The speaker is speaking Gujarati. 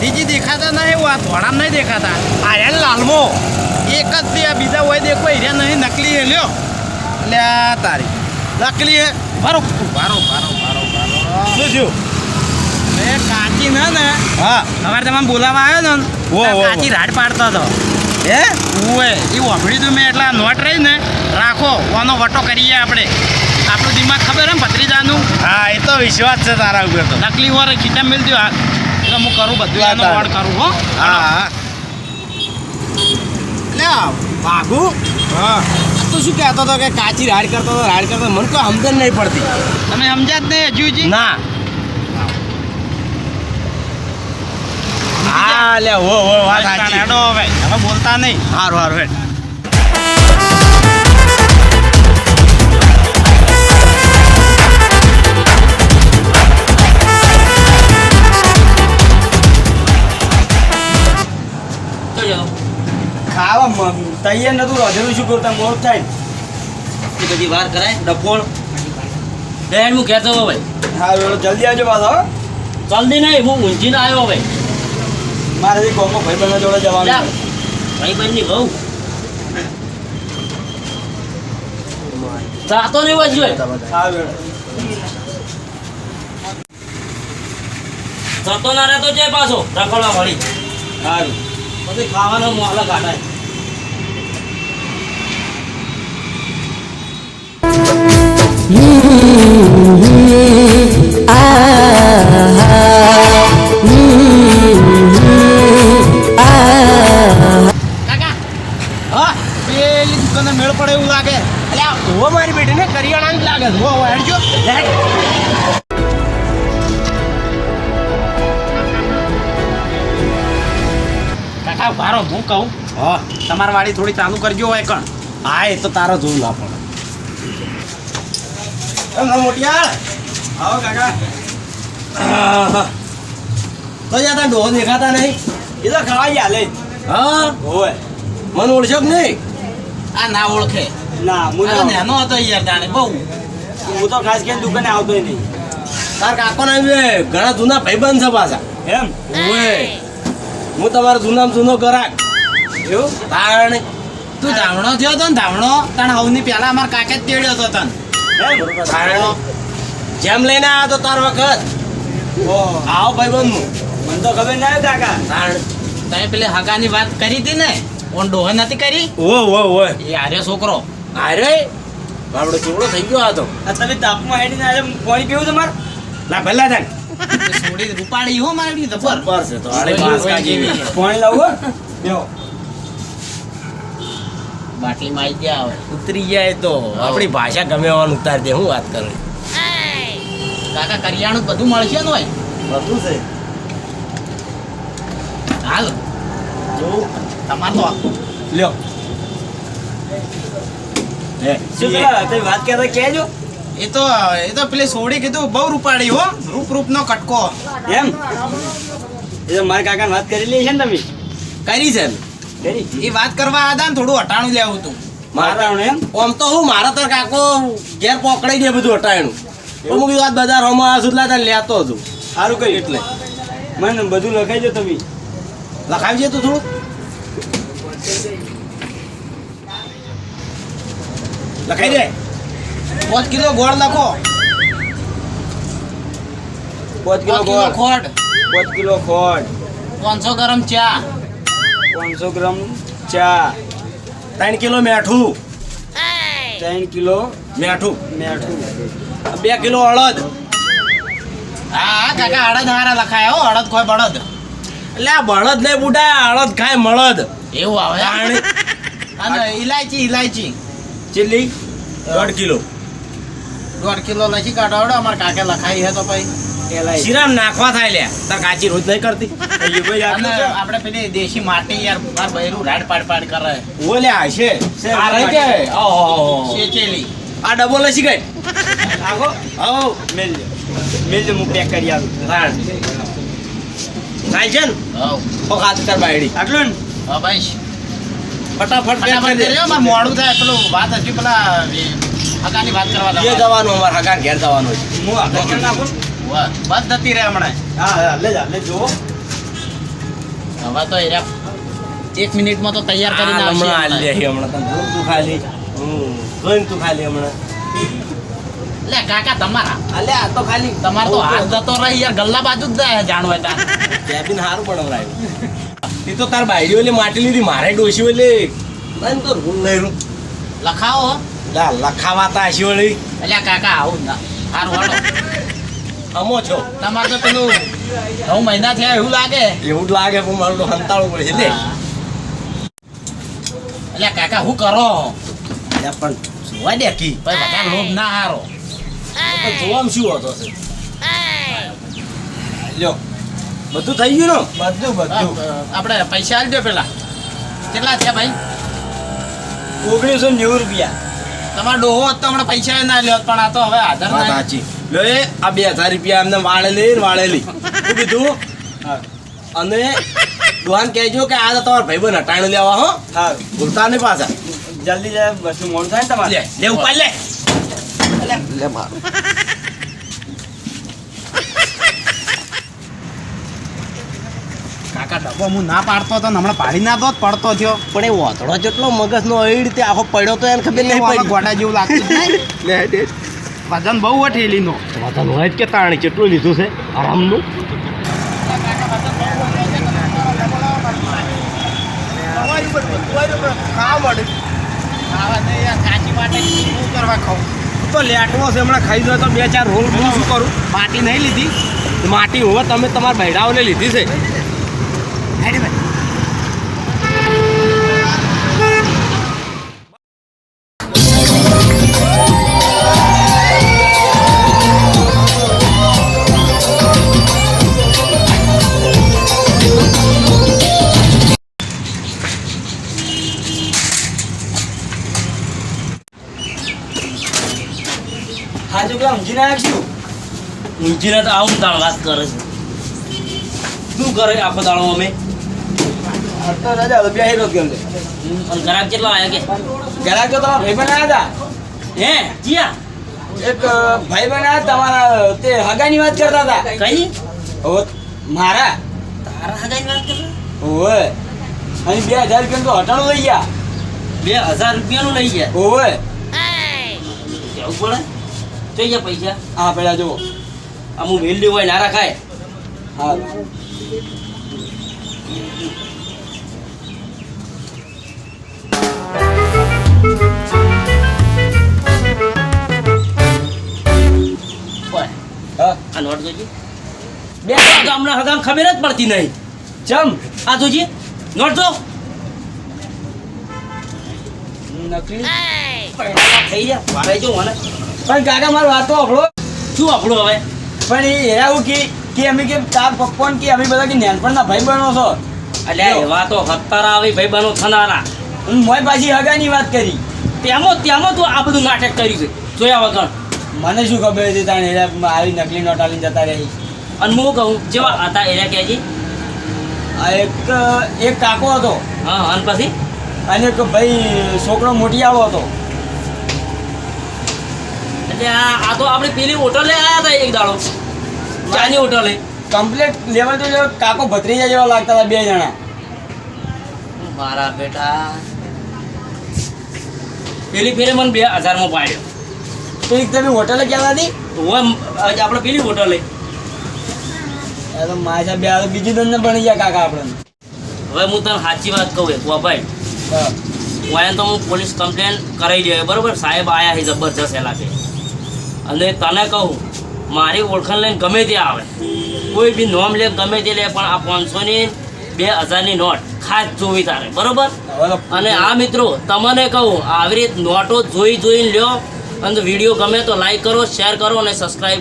ગાંધીજી દેખાતા નહીં આ ધોળામ નહીં દેખાતા. આર્યન લાલમો. એક જ બે આ બીજા હોય દેખો હીરા નહીં નકલી હે લ્યો. એટલે આ તારી. નકલી હે. બારો બારો બારો બારો બારો શું થયું? એ કાચી ને ને. હા. સવારે તમામ બોલાવા આવ્યો ને કાચી રાડ પાડતો હતો. હે? ઓએ એ વાપરી તું મેં એટલા નોટ રહી ને રાખો વાનો વટો કરીએ આપણે. આપણું દિમાગ ખબર ને ભત્રીજાનું? હા એ તો વિશ્વાસ છે તારા ઉપર તો. નકલી વાર ખીચા મેલ દો એટલે હું કરું બધું એનો તારે. કરું હો. હા. હા લે વાઘુ હા. તો શું કહેતો હતો કે કાચી રાડ કરતો હતો રાડ કરતો મને કોઈ સમજણ નહીં પડતી. તમે સમજ્યા જ નહીં હજુજી? ના. હા લે હો હો વાત સાચી. હેડો હવે. હવે બોલતા નહીં. હારું સારું હેડ. ખાવા તૈયાર નતું શું કરતા મોર થાય એ બધી વાર કરાય ડફોળ બેન હું કહેતો ભાઈ હા જલ્દી આવજો પાછો જલ્દી નહીં હું ઊંઝીને આવ્યો ભાઈ મારે જે કોમો ભાઈ બંધ જોડે. જવાનું ભાઈ બહેનની બહુ. જાતો નહીં વાંચ્યો હા વેળ. જતો ના રહેતો છે પાછો. રખડવા વળી. સારું. પછી ખાવાનો મોહલા કાઢાય કાકા કાકા હું કહું? હા. તમારી વાડી થોડી ચાલુ કરજો હોય કણ. હા એ તો તારો જોવું લા પણ એમ આવો કાકા. તો યાર તારા ડોહો દેખાતા નહીં? એ તો ખવાઈ હાલે હા? હોય. મને કે નહીં? આ ના ઓળખે. ના આ નેનો હતો યાર જાણે બહુ. હું તો ખાસ કરીને દુકાને આવતો નહીં. તાર કાકોના બી ઘણા જૂના ભાઈબંધ છે પાછા. એમ? ઓય. હું તમારો જૂનામાં જૂનો ગરાક એવું? તાણ. તું ધાવણો થયો તો ને ધાવણો. તણ હવની પહેલા અમાર કાકે જ તેડ્યો હતો તન. તાણ. જેમ લઈને આવ્યો તો તાર વખત. આવો ભાઈ બંધ મને તો ખબર ના કાકા. તાણ. તમે પેલી હગાની વાત કરી હતી ને? ઓન ડોહ નથી કરી? ઓ ઓ ઓ એ આર્યો છોકરો. આર્યો બાબડો ચોકડો થઈ ગયો આ તો. તમે તાપમાં હેડીને આજે પાણી પીવું તમારે ના પહેલા તાણ એ રૂપાળી હો મારી જબર છે તો આડે બાસકા જેવી. જેવી. પાણી લાવું હો? બાટલી માં આવી ગયા ઉતરી જાય તો. આપણી ભાષા ગમે એવાનું ઉતારી દે હું વાત કરું? કાકા કરિયાણું બધું મળશે ને ભાઈ? બધું છે. હાલ. જોવું તમાર તો લ્યો. શું વાત કહેતા કહેજો. એ તો એ તો પેલી સોડી કીધું બહુ રૂપાળી હો. રૂપ રૂપ નો કટકો. એમ? એ તો મારા કાકાને વાત કરી લે છે ને તમે? કરી છે. એ વાત કરવા આદા ને થોડું હટાણું લેવું હતું. મારા એમ? આમ તો હું મારા તો કાકો ઘેર પકડાઈ દે બધું હટાયણું પણ હું કીધું આ બજાર હોમાં આ સુધલા તાર લેતો હતો. સારું કર્યું એટલે. મને બધું લખાઈ દો તમે. લખાવી છે તું થોડું. લખાઈ દે. પાંચ કિલો ગોળ લખો પાંચ કિલો ગોળ. ખોટ પાંચ કિલો ખોટ પાંચસો ગ્રામ ચા. પાંચસો ગ્રામ ચા. ત્રણ કિલો મેઠું. ત્રણ કિલો મેઠું. મેઠું. બે કિલો અડદ હા કાકા અડદ હારા લખાય હો અડદ કોઈ બળદ. એટલે આ બળદ નહીં બુડા અડદ ખાય મળદ. એવું આવે? અને ઇલાયચી ઇલાયચી ચીલી. દોઢ કિલો. દોઢ કિલો લસી કાઢાવડો અમારે કાકે લખાઈ હે તો ભાઈ શ્રીરામ નાખવા થાય લ્યા તાર કાચી રોજ નહીં કરતી. આપણે પેલી દેશી માટી યાર બાર બૈરું રાડ પાડ પાડ કરે. ઓલ્યા હશે છે, આ રહી કે ઓહો શેચેલી. આ ડબો લસી ગઈ આખો? હો મેલ મેલજો હું પેક કરી આવું રાડ. થાય છે ને? હવ. ખાત કર બાયડી. આટલું ને? હા ભાઈ. ફટાફટ મોડું થાય પેલું વાત હજી પેલા એ હગાની વાત કરવા એ જવાનું. અમાર હગાર ઘેર જવાનું છે. હું આગળ ના નાખું? બસ જતી રહે હમણાં. હા હા લે જા લે જો હવે તો એરા એક મિનિટમાં તો તૈયાર કરીને આ હમણાં આવશે હાલ લે હમણાં. તને જોઉં તું ખાલી. હમ જોઈને તું ખાલી હમણાં. લે કાકા તમારા. અલે આ તો ખાલી. તમાર તો હાથ જતો રહી યાર ગલ્લા બાજુ જ જાય જાણવા તા. કેબિન સારું હમણાં એ તો તાર બાયડીઓ એટલે માટી લીધી મારે ડોસી એટલે મને તો રૂલ નહીં લખાવો હો. લા લખાવાતા હશી વળી એટલે કાકા આવું ના. હારું હાલો. અમો છો. તમારે તો પેલું નવ મહિના થયા એવું લાગે? એવું જ લાગે પણ મારું તો હંતાળું પડે છે એટલે કાકા હું કરો? એટલે પણ જોવા દે કી. ભાઈ બધા લોભ ના હારો. પણ જોવામાં શું હતો છે. લ્યો બધું થઈ ગયું ને? બધું બધું. આપણે પૈસા આપજો પેલા. કેટલા થયા ભાઈ? ઓગણીસો નેવું રૂપિયા. તમારો ડોહો હોત હમણાં પૈસા ના લ્યો પણ આ તો હવે આધાર ના સાચી. લો એ આ બે હજાર રૂપિયા એમને વાળેલી ને વાળેલી. શું કીધું? અને દુકાન કહેજો કે આ તો ભાઈ ભાઈબંધ હટાણું લેવા હો. હા. ભૂલતા નહીં પાછા. જલ્દી જાય બસ મોડું થાય ને તમારે? લે લે ઉપર લે લે માર. ડબ્બો હું ના પાડતો હતો ને હમણાં પાડી ના દો જ પડતો થયો. પણ એ વાતડો જેટલો મગજનો એ રીતે આખો પડ્યો તો એને ખબર નહીં પડી. ગોડા જેવું લાગતું. વજન બહુ હઠેલીનો વજન હોય જ કે તાણી કેટલું લીધું છે? આરામનું? તો લેટવો છે હમણાં ખાઈ દો તો બે ચાર રોલ હું શું કરું? માટી નહીં લીધી. માટી હોવે તમે તમારા બૈડાઓને લીધી છે? હા, જો પેલા ઊંઘી ના આવશું તો આવું તાણ વાત કરે છે. શું કરે આખો દાળો અમે? તો રાજા રોજ ગમે અને ગ્રાહક કેટલા આવ્યા કે? ઘણા તો તમારા ભાઈબંધ આવ્યા હે જીયા હતા એક ભાઈબંધ આવ્યા તમારા તે હગાની વાત કરતા હતા. કઈ? હવે મારા. તારા હગાની વાત કરે ઓવે અહીં બે હજાર રૂપિયા તો હટાણું લઈ ગયા. બે હજાર રૂપિયાનું લઈ ગયા? ઓવે કેવું પડે? જોઈ ગયા પૈસા? હા પેલા જુઓ. અમુક વેલ્યુ હોય ના રાખાય હા. આ નોટ જોજી. બે ગામના હગામ ખબર જ પડતી નહીં. જમ આ જોજી. નોટ જો. નકલી? થઈ ગયા. વારે જો મને. પણ કાકા મારી વાત તો આપણો શું આપણું હવે? પણ એ એવું કે કે અમે કે તાર પપ્પા કે અમે બધા કે નેનપણના ભાઈ બહેનો છો એટલે એવા તો હત્તારા આવી ભાઈ બનો થનારા. હું મોય પાછી હગાની વાત કરી. તેમાં તેમાં તું આ બધું નાટક કર્યું છે. જોયા વગર. મને શું ખબર હતી તાણ એરા આવી નકલી નોટ આલીને જતા રહી અને હું કહું જેવા હતા એના કહે છે એક એક કાકો હતો. હા અને પછી? અને એક ભાઈ છોકરો મોટિયાળો હતો. એટલે આ આ તો આપણે પેલી હોટલે આવ્યા હતા એક દાડો. ચાની હોટલે કમ્પ્લેટ લેવલ તો કાકો ભત્રીજા જેવા લાગતા હતા બે જણા. મારા બેટા. પેલી ફેરે મને બે હજારમાં પાડ્યો. તો એક તમે હોટલે ગયા હતી હોય આપણે પેલી હોટલે. તો મારા સાહેબ બે બીજી દંડ બની ગયા કાકા આપણે હવે હું તને સાચી વાત કહું એક ભાઈ. વાયન તો હું પોલીસ કમ્પ્લેન કરાવી દે બરાબર? સાહેબ આયા છે જબરજસ્ત એલા કે. અને તને કહું મારી ઓળખાણ લઈને ગમે તે આવે. કોઈ બી નોમ લે ગમે તે લે પણ આ પાંચસોની બે હજારની નોટ ખાસ જોવી તારે બરોબર? અને આ મિત્રો તમને કહું આવી રીત નોટો જોઈ જોઈને લ્યો. અને વીડિયો ગમે તો લાઈક કરો શેર કરો અને સબસ્ક્રાઈબ